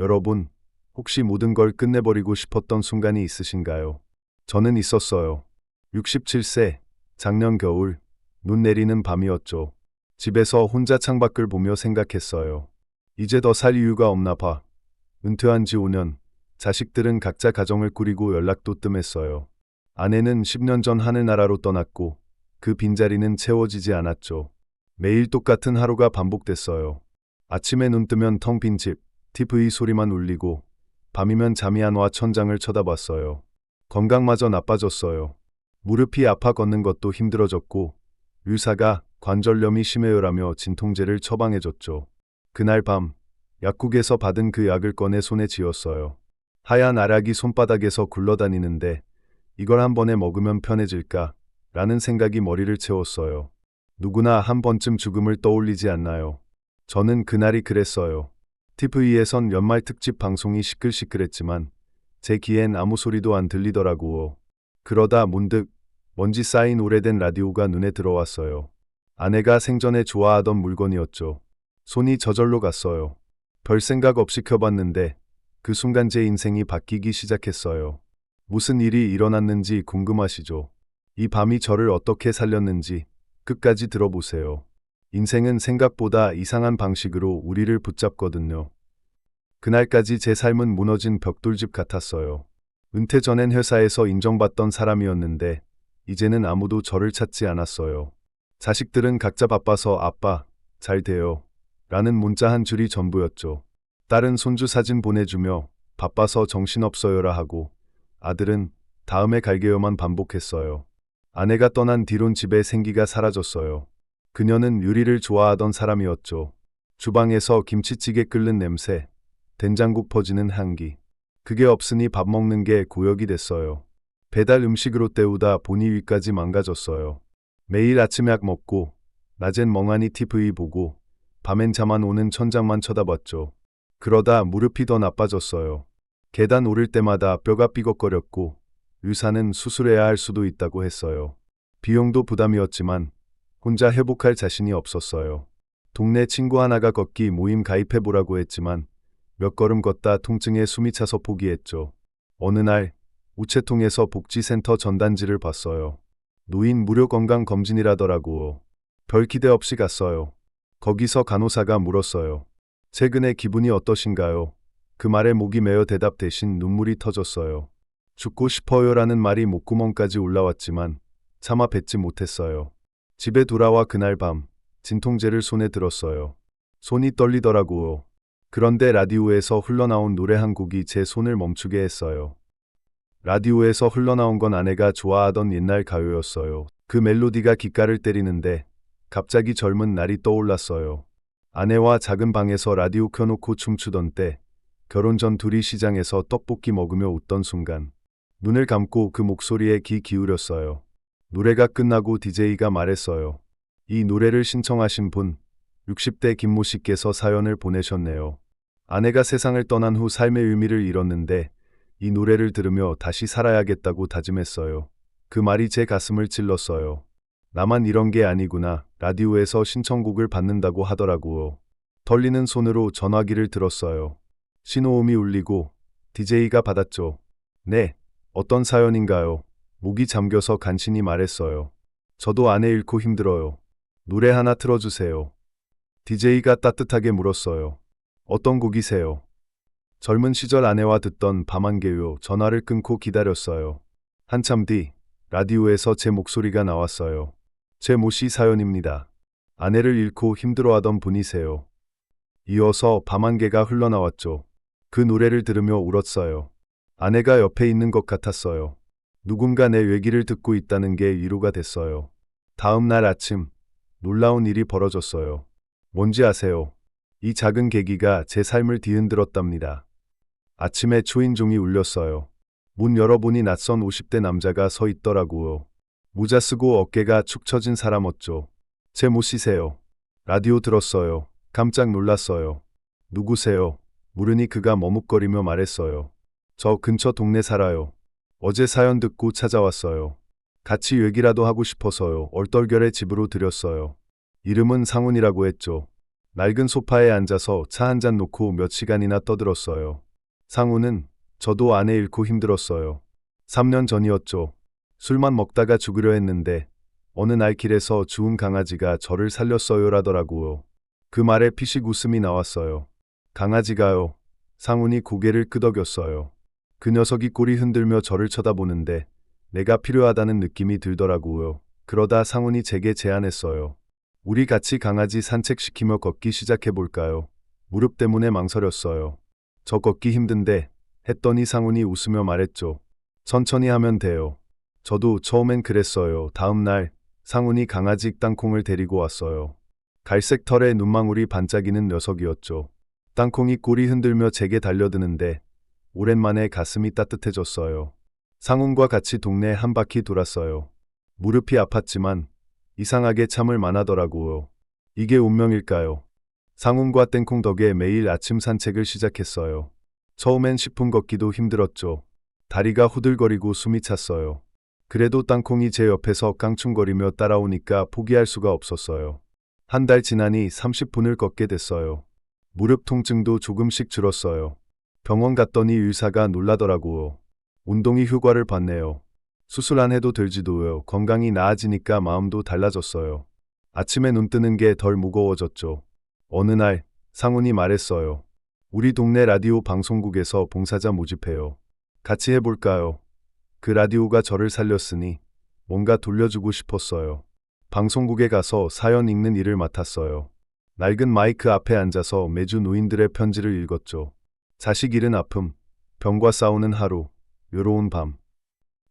여러분, 혹시 모든 걸 끝내버리고 싶었던 순간이 있으신가요? 저는 있었어요. 67세, 작년 겨울, 눈 내리는 밤이었죠. 집에서 혼자 창밖을 보며 생각했어요. 이제 더 살 이유가 없나 봐. 은퇴한 지 5년, 자식들은 각자 가정을 꾸리고 연락도 뜸했어요. 아내는 10년 전 하늘나라로 떠났고 그 빈자리는 채워지지 않았죠. 매일 똑같은 하루가 반복됐어요. 아침에 눈 뜨면 텅 빈 집, TV 소리만 울리고 밤이면 잠이 안 와 천장을 쳐다봤어요. 건강마저 나빠졌어요. 무릎이 아파 걷는 것도 힘들어졌고 의사가 관절염이 심해요라며 진통제를 처방해줬죠. 그날 밤 약국에서 받은 그 약을 꺼내 손에 쥐었어요. 하얀 알약이 손바닥에서 굴러다니는데 이걸 한 번에 먹으면 편해질까? 라는 생각이 머리를 채웠어요. 누구나 한 번쯤 죽음을 떠올리지 않나요? 저는 그날이 그랬어요. TV에선 연말 특집 방송이 시끌시끌했지만 제 귀엔 아무 소리도 안 들리더라고요. 그러다 문득 먼지 쌓인 오래된 라디오가 눈에 들어왔어요. 아내가 생전에 좋아하던 물건이었죠. 손이 저절로 갔어요. 별 생각 없이 켜봤는데 그 순간 제 인생이 바뀌기 시작했어요. 무슨 일이 일어났는지 궁금하시죠? 이 밤이 저를 어떻게 살렸는지 끝까지 들어보세요. 인생은 생각보다 이상한 방식으로 우리를 붙잡거든요. 그날까지 제 삶은 무너진 벽돌집 같았어요. 은퇴 전엔 회사에서 인정받던 사람이었는데 이제는 아무도 저를 찾지 않았어요. 자식들은 각자 바빠서 아빠, 잘 돼요. 라는 문자 한 줄이 전부였죠. 딸은 손주 사진 보내주며 바빠서 정신없어요라 하고 아들은 다음에 갈게요만 반복했어요. 아내가 떠난 뒤론 집에 생기가 사라졌어요. 그녀는 요리를 좋아하던 사람이었죠. 주방에서 김치찌개 끓는 냄새, 된장국 퍼지는 향기. 그게 없으니 밥 먹는 게 고역이 됐어요. 배달 음식으로 때우다 보니 위까지 망가졌어요. 매일 아침 약 먹고, 낮엔 멍하니 TV 보고, 밤엔 잠안 오는 천장만 쳐다봤죠. 그러다 무릎이 더 나빠졌어요. 계단 오를 때마다 뼈가 삐걱거렸고, 의사는 수술해야 할 수도 있다고 했어요. 비용도 부담이었지만, 혼자 회복할 자신이 없었어요. 동네 친구 하나가 걷기 모임 가입해보라고 했지만, 몇 걸음 걷다 통증에 숨이 차서 포기했죠. 어느 날 우체통에서 복지센터 전단지를 봤어요. 노인 무료 건강 검진이라더라고요. 별 기대 없이 갔어요. 거기서 간호사가 물었어요. 최근에 기분이 어떠신가요? 그 말에 목이 메어 대답 대신 눈물이 터졌어요. 죽고 싶어요라는 말이 목구멍까지 올라왔지만 차마 뱉지 못했어요. 집에 돌아와 그날 밤 진통제를 손에 들었어요. 손이 떨리더라고요. 그런데 라디오에서 흘러나온 노래 한 곡이 제 손을 멈추게 했어요. 라디오에서 흘러나온 건 아내가 좋아하던 옛날 가요였어요. 그 멜로디가 귓가를 때리는데 갑자기 젊은 날이 떠올랐어요. 아내와 작은 방에서 라디오 켜놓고 춤추던 때 결혼 전 둘이 시장에서 떡볶이 먹으며 웃던 순간 눈을 감고 그 목소리에 귀 기울였어요. 노래가 끝나고 DJ가 말했어요. 이 노래를 신청하신 분 60대 김모 씨께서 사연을 보내셨네요. 아내가 세상을 떠난 후 삶의 의미를 잃었는데 이 노래를 들으며 다시 살아야겠다고 다짐했어요. 그 말이 제 가슴을 찔렀어요. 나만 이런 게 아니구나. 라디오에서 신청곡을 받는다고 하더라고요. 떨리는 손으로 전화기를 들었어요. 신호음이 울리고 DJ가 받았죠. 네, 어떤 사연인가요? 목이 잠겨서 간신히 말했어요. 저도 아내 잃고 힘들어요. 노래 하나 틀어주세요. DJ가 따뜻하게 물었어요. 어떤 곡이세요? 젊은 시절 아내와 듣던 밤한개요 전화를 끊고 기다렸어요. 한참 뒤 라디오에서 제 목소리가 나왔어요. 제 모씨 사연입니다. 아내를 잃고 힘들어하던 분이세요. 이어서 밤한개가 흘러나왔죠. 그 노래를 들으며 울었어요. 아내가 옆에 있는 것 같았어요. 누군가 내 얘기를 듣고 있다는 게 위로가 됐어요. 다음 날 아침 놀라운 일이 벌어졌어요. 뭔지 아세요? 이 작은 계기가 제 삶을 뒤흔들었답니다. 아침에 초인종이 울렸어요. 문 열어보니 낯선 50대 남자가 서 있더라고요. 모자 쓰고 어깨가 축 처진 사람 어죠. 제 모시세요. 라디오 들었어요. 깜짝 놀랐어요. 누구세요? 물으니 그가 머뭇거리며 말했어요. 저 근처 동네 살아요. 어제 사연 듣고 찾아왔어요. 같이 얘기라도 하고 싶어서요. 얼떨결에 집으로 들였어요. 이름은 상훈이라고 했죠. 낡은 소파에 앉아서 차 한 잔 놓고 몇 시간이나 떠들었어요. 상우는 저도 아내 잃고 힘들었어요. 3년 전이었죠. 술만 먹다가 죽으려 했는데 어느 날 길에서 죽은 강아지가 저를 살렸어요라더라고요. 그 말에 피식 웃음이 나왔어요. 강아지가요. 상훈이 고개를 끄덕였어요. 그 녀석이 꼬리 흔들며 저를 쳐다보는데 내가 필요하다는 느낌이 들더라고요. 그러다 상훈이 제게 제안했어요. 우리 같이 강아지 산책시키며 걷기 시작해볼까요? 무릎 때문에 망설였어요. 저 걷기 힘든데 했더니 상훈이 웃으며 말했죠. 천천히 하면 돼요. 저도 처음엔 그랬어요. 다음 날 상훈이 강아지 땅콩을 데리고 왔어요. 갈색 털에 눈망울이 반짝이는 녀석이었죠. 땅콩이 꼬리 흔들며 제게 달려드는데 오랜만에 가슴이 따뜻해졌어요. 상훈과 같이 동네 한 바퀴 돌았어요. 무릎이 아팠지만 이상하게 참을 만하더라고요. 이게 운명일까요? 상훈과 땡콩 덕에 매일 아침 산책을 시작했어요. 처음엔 10분 걷기도 힘들었죠. 다리가 후들거리고 숨이 찼어요. 그래도 땅콩이 제 옆에서 깡충거리며 따라오니까 포기할 수가 없었어요. 한 달 지나니 30분을 걷게 됐어요. 무릎 통증도 조금씩 줄었어요. 병원 갔더니 의사가 놀라더라고요. 운동이 효과를 봤네요. 수술 안 해도 될지도요. 건강이 나아지니까 마음도 달라졌어요. 아침에 눈 뜨는 게 덜 무거워졌죠. 어느 날 상훈이 말했어요. 우리 동네 라디오 방송국에서 봉사자 모집해요. 같이 해볼까요? 그 라디오가 저를 살렸으니 뭔가 돌려주고 싶었어요. 방송국에 가서 사연 읽는 일을 맡았어요. 낡은 마이크 앞에 앉아서 매주 노인들의 편지를 읽었죠. 자식 잃은 아픔, 병과 싸우는 하루, 외로운 밤.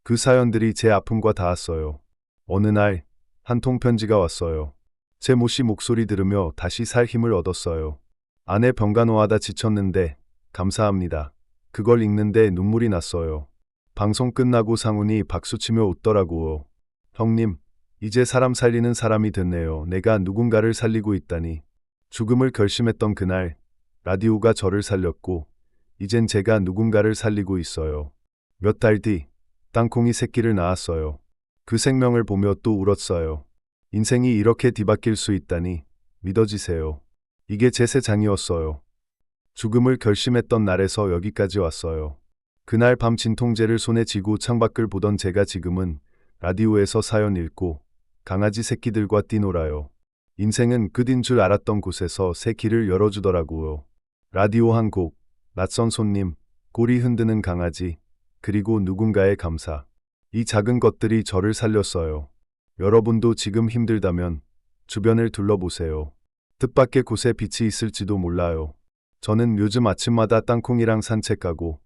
그 사연들이 제 아픔과 닿았어요. 어느 날 한 통 편지가 왔어요. 제 모씨 목소리 들으며 다시 살 힘을 얻었어요. 아내 병간호하다 지쳤는데 감사합니다. 그걸 읽는데 눈물이 났어요. 방송 끝나고 상훈이 박수치며 웃더라고요. 형님, 이제 사람 살리는 사람이 됐네요. 내가 누군가를 살리고 있다니. 죽음을 결심했던 그날, 라디오가 저를 살렸고, 이젠 제가 누군가를 살리고 있어요. 몇 달 뒤, 땅콩이 새끼를 낳았어요. 그 생명을 보며 또 울었어요. 인생이 이렇게 뒤바뀔 수 있다니, 믿어지세요. 이게 제 세상이었어요. 죽음을 결심했던 날에서 여기까지 왔어요. 그날 밤 진통제를 손에 쥐고 창밖을 보던 제가 지금은 라디오에서 사연 읽고 강아지 새끼들과 뛰놀아요. 인생은 끝인 줄 알았던 곳에서 새 길을 열어주더라고요. 라디오 한 곡, 낯선 손님, 꼬리 흔드는 강아지, 그리고 누군가의 감사. 이 작은 것들이 저를 살렸어요. 여러분도 지금 힘들다면 주변을 둘러보세요. 뜻밖의 곳에 빛이 있을지도 몰라요. 저는 요즘 아침마다 땅콩이랑 산책하고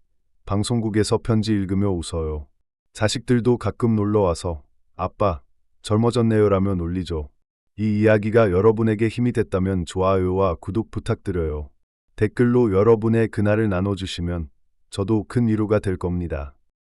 방송국에서 편지 읽으며 웃어요. 자식들도 가끔 놀러 와서 아빠, 젊어졌네요라며 놀리죠. 이 이야기가 여러분에게 힘이 됐다면 좋아요와 구독 부탁드려요. 댓글로 여러분의 그날을 나눠주시면 저도 큰 위로가 될 겁니다.